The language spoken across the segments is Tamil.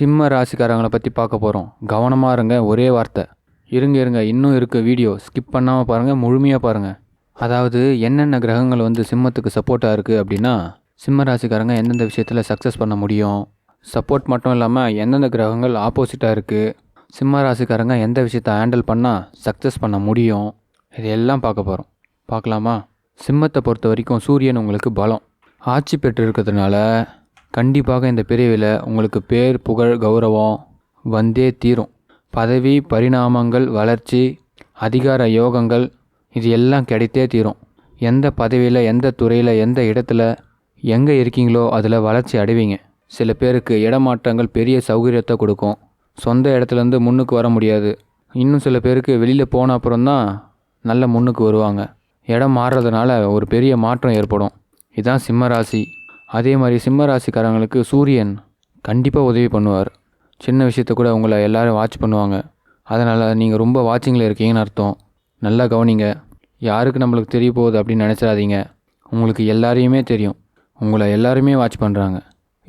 சிம்ம ராசிக்காரங்களை பற்றி பார்க்க போகிறோம் கவனமாக இருங்க ஒரே வார்த்தை. இருங்க இருங்க இன்னும் இருக்குது வீடியோ. ஸ்கிப் பண்ணாமல் பாருங்கள் முழுமையாக பாருங்கள் அதாவது என்னென்ன கிரகங்கள் வந்து சிம்மத்துக்கு சப்போர்ட்டாக இருக்குது அப்படின்னா சிம்ம ராசிக்காரங்க எந்தெந்த விஷயத்தில் சக்ஸஸ் பண்ண முடியும்? சப்போர்ட் மட்டும் இல்லாமல் எந்தெந்த கிரகங்கள் ஆப்போசிட்டாக இருக்குது சிம்ம ராசிக்காரங்க எந்த விஷயத்தை ஹேண்டில் பண்ணால் சக்ஸஸ் பண்ண முடியும்? இதையெல்லாம் பார்க்க போகிறோம் பார்க்கலாமா? சிம்மத்தை பொறுத்த வரைக்கும் சூரியன் உங்களுக்கு பலம். ஆட்சி பெற்று இருக்கிறதுனால கண்டிப்பாக இந்த பிரிவில் உங்களுக்கு பேர் புகழ் கௌரவம் வந்தே தீரும். பதவி பரிணாமங்கள் வளர்ச்சி அதிகார யோகங்கள் இது எல்லாம் கிடைத்தே தீரும். எந்த பதவியில் எந்த துறையில் எந்த இடத்துல எங்கே இருக்கீங்களோ அதில் வளர்ச்சி அடைவீங்க. சில பேருக்கு இடமாற்றங்கள் பெரிய சௌகரியத்தை கொடுக்கும். சொந்த இடத்துலேருந்து முன்னுக்கு வர முடியாது. இன்னும் சில பேருக்கு வெளியில் போன அப்புறம்தான் நல்ல முன்னுக்கு வருவாங்க. இடம் மாறுறதுனால ஒரு பெரிய மாற்றம் ஏற்படும். இதுதான் சிம்மராசி அதே மாதிரி சிம்ம ராசிக்காரங்களுக்கு சூரியன் கண்டிப்பாக உதவி பண்ணுவார். சின்ன விஷயத்த கூட உங்களை எல்லோரும் வாட்ச் பண்ணுவாங்க. அதனால் நீங்கள் ரொம்ப வாட்சிங்கில் இருக்கீங்கன்னு அர்த்தம். நல்லா கவனிங்க. யாருக்கு நம்மளுக்கு தெரிய போகுது அப்படின்னு நினச்சிடாதீங்க. உங்களுக்கு எல்லாரையுமே தெரியும். உங்களை எல்லாருமே வாட்ச் பண்ணுறாங்க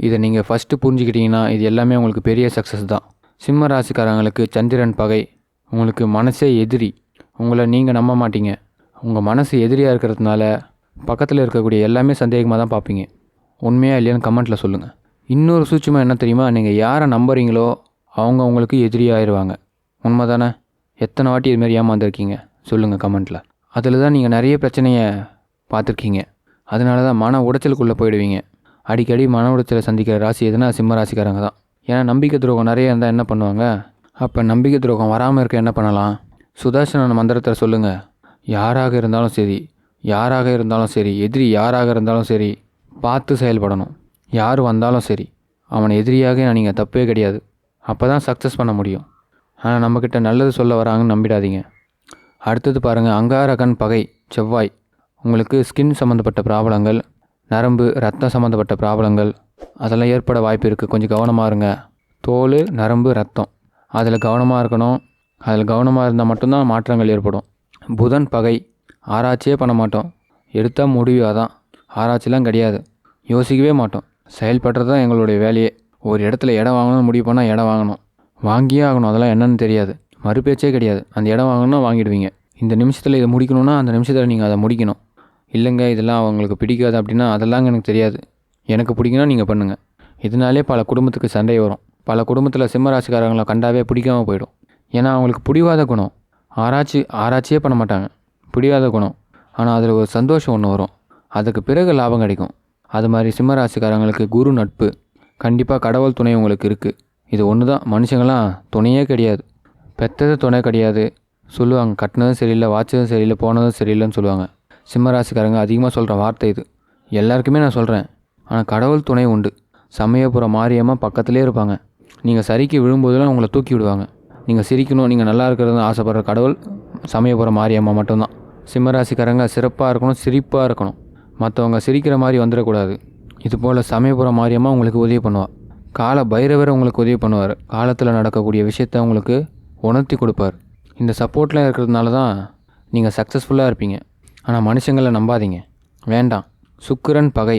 இதை நீங்கள் ஃபஸ்ட்டு புரிஞ்சுக்கிட்டீங்கன்னா இது எல்லாமே உங்களுக்கு பெரிய சக்ஸஸ் தான். சிம்ம ராசிக்காரங்களுக்கு சந்திரன் பகை. உங்களுக்கு மனசே எதிரி. உங்களை நீங்கள் நம்ப மாட்டீங்க. உங்கள் மனசு எதிரியாக இருக்கிறதுனால பக்கத்தில் இருக்கக்கூடிய எல்லாமே சந்தேகமாக தான் பார்ப்பீங்க. உண்மையாக இல்லையான்னு கமெண்ட்டில் சொல்லுங்கள் இன்னொரு சூட்சமாக என்ன தெரியுமா? நீங்கள் யாரை நம்புறீங்களோ அவங்க உங்களுக்கு எதிரியாயிருவாங்க உண்மை தானே எத்தனை வாட்டி இதுமாரி ஏமாந்துருக்கீங்க? சொல்லுங்கள் கமெண்ட்டில் அதில் தான் நீங்கள் நிறைய பிரச்சனையை பார்த்துருக்கீங்க. அதனால தான் மன உடைச்சலுக்குள்ளே போயிடுவீங்க. அடிக்கடி மன உடைச்சலை சந்திக்கிற ராசி எதுனா சிம்ம ராசிக்காரங்க தான். ஏன்னா நம்பிக்கை துரோகம் நிறைய இருந்தால் என்ன பண்ணுவாங்க? அப்போ நம்பிக்கை துரோகம் வராமல் இருக்க என்ன பண்ணலாம்? சுதர்சன மந்திரத்தை சொல்லுங்கள் யாராக இருந்தாலும் சரி யாராக இருந்தாலும் சரி எதிரி யாராக இருந்தாலும் சரி பார்த்து செயல்படணும். யார் வந்தாலும் சரி அவனை எதிரியாக நீங்கள் தப்பே கிடையாது. அப்போ தான் சக்ஸஸ் பண்ண முடியும். ஆனால் நம்மக்கிட்ட நல்லது சொல்ல வராங்கன்னு நம்பிடாதீங்க. அடுத்தது பாருங்கள் அங்காரகன் பகை செவ்வாய். உங்களுக்கு ஸ்கின் சம்மந்தப்பட்ட ப்ராப்ளங்கள் நரம்பு ரத்தம் சம்மந்தப்பட்ட ப்ராப்ளங்கள் அதெல்லாம் ஏற்பட வாய்ப்பு இருக்குது கொஞ்சம் கவனமாக இருங்க. தோல் நரம்பு ரத்தம் அதில் கவனமாக இருக்கணும். அதில் கவனமாக இருந்தால் மட்டும்தான் மாற்றங்கள் ஏற்படும். புதன் பகை ஆராய்ச்சியே பண்ண மாட்டோம். எடுத்தால் முடிவு அதான். ஆராய்ச்சிலாம் கிடையாது. யோசிக்கவே மாட்டோம். செயல்படுறது தான் எங்களுடைய வேலையே. ஒரு இடத்துல இடம் வாங்கணும்னு முடிவு பண்ணால் இடம் வாங்கணும். வாங்கியே ஆகணும். அதெல்லாம் என்னன்னு தெரியாது. மறுபேச்சே கிடையாது. அந்த இடம் வாங்கணும்னா வாங்கிடுவீங்க. இந்த நிமிஷத்தில் இதை முடிக்கணும்னா அந்த நிமிஷத்தில் நீங்கள் அதை முடிக்கணும். இல்லைங்க இதெல்லாம் அவங்களுக்கு பிடிக்காது அப்படின்னா அதெல்லாம் எனக்கு தெரியாது. எனக்கு பிடிக்குன்னா நீங்கள் பண்ணுங்கள் இதனாலே பல குடும்பத்துக்கு சண்டை வரும். பல குடும்பத்தில் சிம்மராசிக்காரங்களை கண்டாவே பிடிக்காம போயிடும். ஏன்னா அவங்களுக்கு பிடிவாத குணம். ஆராய்ச்சி ஆராய்ச்சியே பண்ண மாட்டாங்க. பிடிவாத குணம். ஆனால் அதில் ஒரு சந்தோஷம் ஒன்று வரும். அதுக்கு பிறகு லாபம் கிடைக்கும். அது மாதிரி சிம்மராசிக்காரங்களுக்கு குரு நட்பு. கண்டிப்பாக கடவுள் துணை உங்களுக்கு இருக்குது இது ஒன்று தான் மனுஷங்களாம் துணையே கிடையாது. பெற்றது துணை கிடையாது. சொல்லுவாங்க கட்டினதும் சரியில்லை வாட்சதும் சரியில்லை போனதும் சரியில்லைன்னு சொல்லுவாங்க. சிம்மராசிக்காரங்க அதிகமாக சொல்கிற வார்த்தை இது. எல்லாருக்குமே நான் சொல்கிறேன் ஆனால் கடவுள் துணை உண்டு. சமயபுரம் மாரியம்மா பக்கத்துலேயே இருப்பாங்க. நீங்கள் சரிக்கு விழும்போதெல்லாம் உங்களை தூக்கி விடுவாங்க. நீங்கள் சிரிக்கணும் நீங்கள் நல்லா இருக்கிறதுன்னு ஆசைப்படுற கடவுள் சமயபுரம் மாரியம்மா மட்டும்தான். சிம்மராசிக்காரங்க சிறப்பாக இருக்கணும் சிரிப்பாக இருக்கணும். மற்றவங்க சிரிக்கிற மாதிரி வந்துடக்கூடாது. இது போல் சமயபுர மாரியம்மா உங்களுக்கு உதவி பண்ணுவாள் கால பைரவர் உங்களுக்கு உதவி பண்ணுவார். காலத்தில் நடக்கக்கூடிய விஷயத்த உங்களுக்கு உணர்த்தி கொடுப்பார். இந்த சப்போர்ட்லாம் இருக்கிறதுனால தான் நீங்கள் சக்ஸஸ்ஃபுல்லாக இருப்பீங்க. ஆனால் மனுஷங்களை நம்பாதீங்க. வேண்டாம். சுக்கிரன் பகை.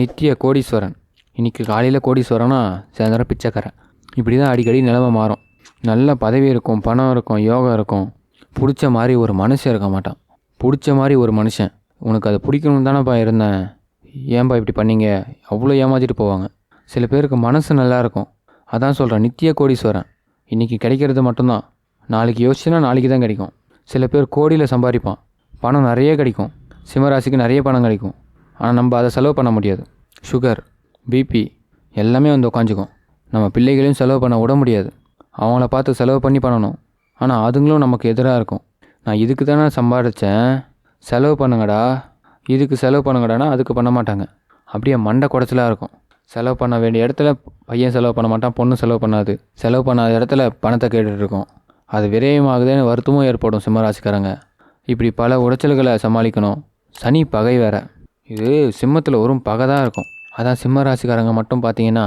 நித்திய கோடீஸ்வரன். இன்றைக்கி காலையில் கோடீஸ்வரனா சாயந்தரம் பிச்சைக்காரன். இப்படி தான் அடிக்கடி நிலமை மாறும். நல்ல பதவி இருக்கும் பணம் இருக்கும் யோகா இருக்கும். பிடிச்ச மாதிரி ஒரு மனுஷன் இருக்க மாட்டான். பிடிச்ச மாதிரி ஒரு மனுஷன். உனக்கு அதை பிடிக்கணும்னு தானேப்பா இருந்தேன். ஏன்பா இப்படி பண்ணீங்க? அவ்வளோ ஏமாற்றிட்டு போவாங்க. சில பேருக்கு மனசு நல்லா இருக்கும். அதான் சொல்கிறேன் நித்திய கோடீஸ்வரன். இன்றைக்கி கிடைக்கிறது மட்டும்தான். நாளைக்கு யோசிச்சுன்னா நாளைக்கு தான் கிடைக்கும். சில பேர் கோடியில் சம்பாதிப்பான். பணம் நிறைய கிடைக்கும். சிம்மராசிக்கு நிறைய பணம் கிடைக்கும். ஆனால் நம்ம அதை செலவு பண்ண முடியாது. சுகர் பிபி எல்லாமே வந்து உட்காந்துக்கும் நம்ம பிள்ளைகளையும் செலவு பண்ண விட முடியாது. அவங்கள பார்த்து செலவு பண்ணி பண்ணணும். ஆனால் அதுங்களும் நமக்கு எதிராக இருக்கும். நான் இதுக்கு தானே சம்பாதிச்சேன். செலவு பண்ணுங்கடா. இதுக்கு செலவு பண்ணுங்கடானா அதுக்கு பண்ண மாட்டாங்க. அப்படியே மண்டை குடச்சலாக இருக்கும். செலவு பண்ண வேண்டிய இடத்துல பையன் செலவு பண்ண மாட்டான் பொண்ணு செலவு பண்ணாது. செலவு பண்ணாத இடத்துல பணத்தை கேட்டுட்டு இருக்கும். அது விரயமாகுதுன்னு வருத்தமும் ஏற்படும் சிம்மராசிக்காரங்க. இப்படி பல உடைச்சல்களை சமாளிக்கணும். சனி பகை வேற. இது சிம்மத்தில் வரும் பகை தான் இருக்கும். அதான் சிம்ம ராசிக்காரங்க மட்டும் பார்த்தீங்கன்னா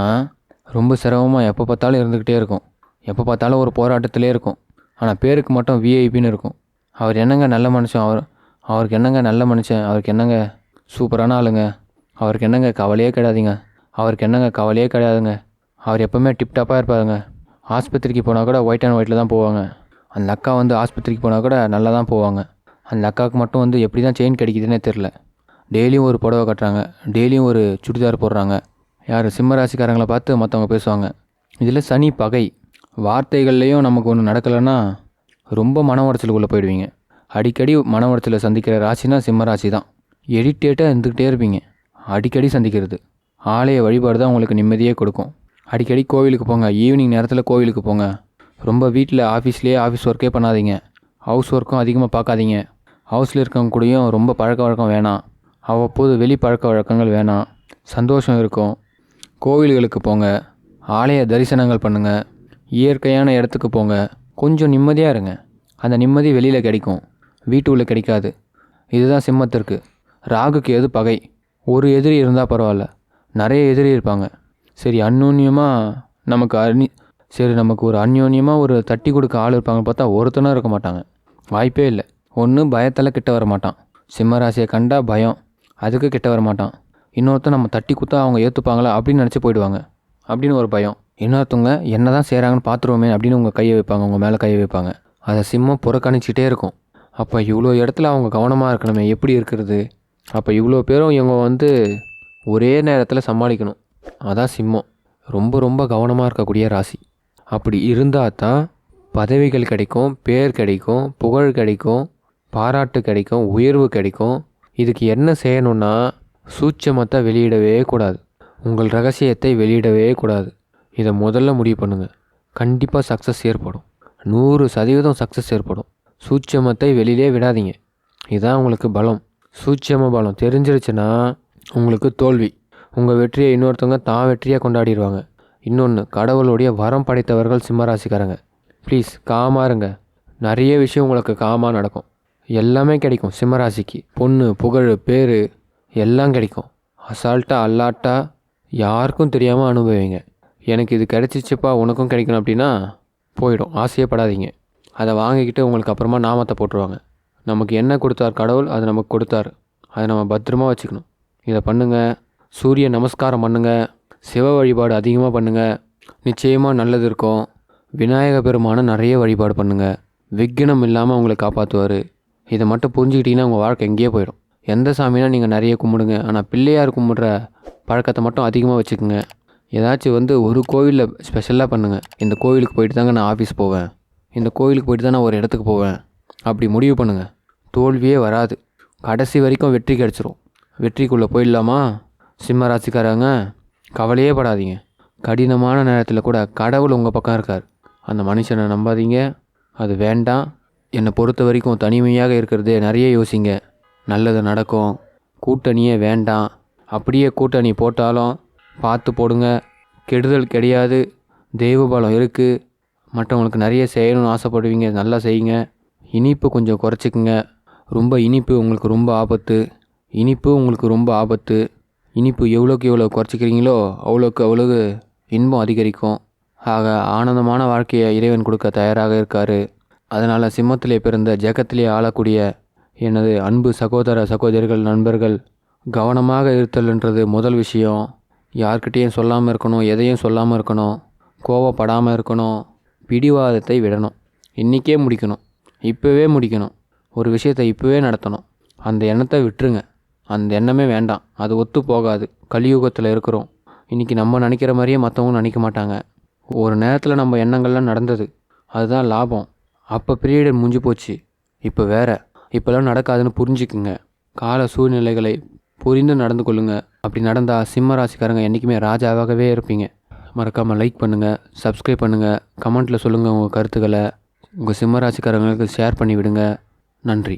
ரொம்ப சிரமமாக எப்போ பார்த்தாலும் இருந்துக்கிட்டே இருக்கும். எப்போ பார்த்தாலும் ஒரு போராட்டத்திலே இருக்கும். ஆனால் பேருக்கு மட்டும் விஐபின்னு இருக்கும். அவர் என்னங்க நல்ல மனுஷன்? அவர் அவருக்கு என்னங்க நல்ல மனுஷன்? அவருக்கு என்னங்க சூப்பரான ஆளுங்க? அவருக்கு என்னங்க கவலையே கிடையாதுங்க? அவருக்கு என்னங்க கவலையே கிடையாதுங்க? அவர் எப்போவுமே டிப்டாப்பாக இருப்பாருங்க. ஆஸ்பத்திரிக்கு போனால் கூட ஒயிட் அண்ட் ஒயிட்டில் தான் போவாங்க. அந்த அக்கா வந்து ஆஸ்பத்திரிக்கு போனால் கூட நல்லா தான் போவாங்க. அந்த அக்காவுக்கு மட்டும் வந்து எப்படி தான் செயின் கிடைக்குதுன்னே தெரில டெய்லியும் ஒரு புடவை கட்டுறாங்க. டெய்லியும் ஒரு சுடிதார் போடுறாங்க. யார்? சிம்ம ராசிக்காரங்களை பார்த்து மற்றவங்க பேசுவாங்க. இதில் சனி பகை. வார்த்தைகள்லேயும் நமக்கு ஒன்று நடக்கலைன்னா ரொம்ப மன உடச்சலுக்குள்ளே போயிடுவீங்க. அடிக்கடி மன சந்திக்கிற ராசினா சிம்ம ராசி தான் எடிட்டேட்டாக இருந்துக்கிட்டே இருப்பீங்க. அடிக்கடி சந்திக்கிறது. ஆலய வழிபாடு தான் உங்களுக்கு நிம்மதியே கொடுக்கும். அடிக்கடி கோவிலுக்கு போங்க. ஈவினிங் நேரத்தில் கோவிலுக்கு போங்க. ரொம்ப வீட்டில் ஆஃபீஸ்லேயே ஆஃபீஸ் ஒர்க்கே பண்ணாதீங்க. ஹவுஸ் ஒர்க்கும் அதிகமாக பார்க்காதீங்க ஹவுஸில் இருக்கவங்க கூடயும் ரொம்ப பழக்க வழக்கம் வேணாம். அவ்வப்போது வெளி பழக்க வழக்கங்கள் வேணாம். சந்தோஷம் இருக்கும். கோவில்களுக்கு போங்க. ஆலய தரிசனங்கள் பண்ணுங்கள் இயற்கையான இடத்துக்கு போங்க. கொஞ்சம் நிம்மதியாக இருங்க. அந்த நிம்மதி வெளியில் கிடைக்கும். வீட்டுக்குள்ளே கிடைக்காது. இதுதான் சிம்மத்திற்கு. ராகுக்கு எது பகை? ஒரு எதிரி இருந்தால் பரவாயில்ல. நிறைய எதிரி இருப்பாங்க. சரி அந்யோன்யமாக நமக்கு அந்நி சரி நமக்கு ஒரு அந்யோன்யமாக ஒரு தட்டி கொடுக்க ஆள் இருப்பாங்க பார்த்தா ஒருத்தனும் இருக்க மாட்டாங்க. வாய்ப்பே இல்லை. ஒன்று பயத்தில் கிட்ட வர மாட்டான். சிம்மராசியை கண்டா பயம். அதுக்கு கிட்ட வர மாட்டான். இன்னொருத்தன் நம்ம தட்டி கொடுத்தா அவங்க ஏற்றுப்பாங்களா அப்படின்னு நினச்சி போயிடுவாங்க. அப்படின்னு ஒரு பயம். இன்னொருத்தவங்க என்ன தான் செய்கிறாங்கன்னு பார்த்துருவோமே அப்படின்னு உங்கள் கையை வைப்பாங்க. உங்கள் மேலே கையை வைப்பாங்க. அதை சிம்மம் புறக்கணிச்சிட்டே இருக்கும். அப்போ இவ்வளோ இடத்துல அவங்க கவனமாக இருக்கணுமே எப்படி இருக்கிறது? அப்போ இவ்வளோ பேரும் இவங்க வந்து ஒரே நேரத்தில் சமாளிக்கணும். அதான் சிம்மம். ரொம்ப ரொம்ப கவனமாக இருக்கக்கூடிய ராசி. அப்படி இருந்தால் தான் பதவிகள் கிடைக்கும் பேர் கிடைக்கும் புகழ் கிடைக்கும் பாராட்டு கிடைக்கும் உயர்வு கிடைக்கும். இதுக்கு என்ன செய்யணும்னா சூட்சமத்தை வெளியிடவே கூடாது. உங்கள் ரகசியத்தை வெளியிடவே கூடாது. இதை முதல்ல முடிவு பண்ணுங்கள் கண்டிப்பாக சக்ஸஸ் ஏற்படும். நூறு சதவீதம் சக்ஸஸ் ஏற்படும். சூட்சமத்தை வெளியிலே விடாதீங்க. இதுதான் உங்களுக்கு பலம். சூட்சம பலம். தெரிஞ்சிருச்சுன்னா உங்களுக்கு தோல்வி. உங்கள் வெற்றியை இன்னொருத்தவங்க தான் வெற்றியாக கொண்டாடிடுவாங்க இன்னொன்று கடவுளுடைய வரம் படைத்தவர்கள் சிம்மராசிக்காரங்க. ப்ளீஸ் காமாக இருங்க. நிறைய விஷயம் உங்களுக்கு காமாக நடக்கும். எல்லாமே கிடைக்கும். சிம்மராசிக்கு. பொண்ணு புகழ் பேர் எல்லாம் கிடைக்கும். அசால்ட்டாக அல்லாட்டாக யாருக்கும் தெரியாமல் அனுபவிங்க. எனக்கு இது கிடைச்சிச்சுப்பா உனக்கும் கிடைக்கணும் அப்படின்னா போயிடும். ஆசையப்படாதீங்க. அதை வாங்கிக்கிட்டு உங்களுக்கு அப்புறமா நாமத்தை போட்டுருவாங்க. நமக்கு என்ன கொடுத்தார் கடவுள் அது நமக்கு கொடுத்தார். அதை நம்ம பத்திரமா வச்சுக்கணும். இதை பண்ணுங்கள் சூரிய நமஸ்காரம் பண்ணுங்கள் சிவ வழிபாடு அதிகமாக பண்ணுங்கள் நிச்சயமாக நல்லது இருக்கும். விநாயக பெருமானை நிறைய வழிபாடு பண்ணுங்கள் விக்னம் இல்லாமல் உங்களை காப்பாற்றுவார் இதை மட்டும் புரிஞ்சுக்கிட்டிங்கன்னா உங்கள் வாழ்க்கை எங்கேயே போயிடும். எந்த சாமினா நீங்கள் நிறைய கும்பிடுங்க. ஆனால் பிள்ளையார் கும்பிட்ற பழக்கத்தை மட்டும் அதிகமாக வச்சுக்கோங்க. ஏதாச்சும் வந்து ஒரு கோவிலில் ஸ்பெஷலாக பண்ணுங்கள் இந்த கோவிலுக்கு போயிட்டு தாங்க நான் ஆஃபீஸ் போவேன். இந்த கோயிலுக்கு போயிட்டு தான் நான் ஒரு இடத்துக்கு போவேன். அப்படி முடிவு பண்ணுங்கள் தோல்வியே வராது. கடைசி வரைக்கும் வெற்றி கிடச்சிரும். வெற்றிக்குள்ளே போயிடலாமா? சிம்ம ராசிக்காரங்க கவலையே படாதீங்க. கடினமான நேரத்தில் கூட கடவுள் உங்கள் பக்கம் இருக்கார். அந்த மனுஷனை நம்பாதீங்க. அது வேண்டாம். என்னை பொறுத்த வரைக்கும் தனிமையாக இருக்கிறதே நிறைய யோசிங்க. நல்லது நடக்கும். கூட்டணியே வேண்டாம். அப்படியே கூட்டணி போட்டாலும் பார்த்து போடுங்க. கெடுதல் கிடையாது. தெய்வ பலம் இருக்குது மற்றவங்களுக்கு நிறைய செய்யணும்னு ஆசைப்படுவீங்க நல்லா செய்யுங்க. இனிப்பு கொஞ்சம் குறைச்சிக்குங்க. ரொம்ப இனிப்பு உங்களுக்கு ரொம்ப ஆபத்து. இனிப்பு உங்களுக்கு ரொம்ப ஆபத்து. இனிப்பு எவ்வளோக்கு எவ்வளோ குறைச்சிக்கிறீங்களோ அவ்வளோக்கு அவ்வளவு இன்பம் அதிகரிக்கும். ஆக ஆனந்தமான வாழ்க்கையை இறைவன் கொடுக்க தயாராக இருக்கார். அதனால் சிம்மத்திலே பிறந்த ஜெகத்திலே ஆளக்கூடிய எனது அன்பு சகோதர சகோதரிகள் நண்பர்கள் கவனமாக இருத்தல்ன்றது முதல் விஷயம். யார்கிட்டேயும் சொல்லாமல் இருக்கணும் எதையும் சொல்லாமல் இருக்கணும். கோவப்படாமல் இருக்கணும். பிடிவாதத்தை விடணும். இன்றைக்கே முடிக்கணும். இப்போவே முடிக்கணும். ஒரு விஷயத்தை இப்போவே நடத்தணும். அந்த எண்ணத்தை விட்டுருங்க. அந்த எண்ணமே வேண்டாம். அது ஒத்து போகாது. கலியுகத்தில் இருக்கிறோம். இன்றைக்கி நம்ம நினைக்கிற மாதிரியே மற்றவங்க நினைக்க மாட்டாங்க. ஒரு நேரத்தில் நம்ம எண்ணங்கள்லாம் நடந்தது. அதுதான் லாபம். அப்போ பீரியட் முடிஞ்சு போச்சு. இப்போ வேற. இப்போல்லாம் நடக்காதுன்னு புரிஞ்சுக்குங்க. கால சூழ்நிலைகளை புரிந்து நடந்து கொள்ளுங்க. அப்படி நடந்தால் சிம்ம ராசிக்காரங்க என்றைக்குமே ராஜாவாகவே இருப்பீங்க. மறக்காமல் லைக் பண்ணுங்கள் சப்ஸ்கிரைப் பண்ணுங்கள் கமெண்ட்டில் சொல்லுங்கள் உங்கள் கருத்துக்களை. உங்கள் சிம்ம ராசிக்காரங்களுக்கு ஷேர் பண்ணிவிடுங்க. நன்றி.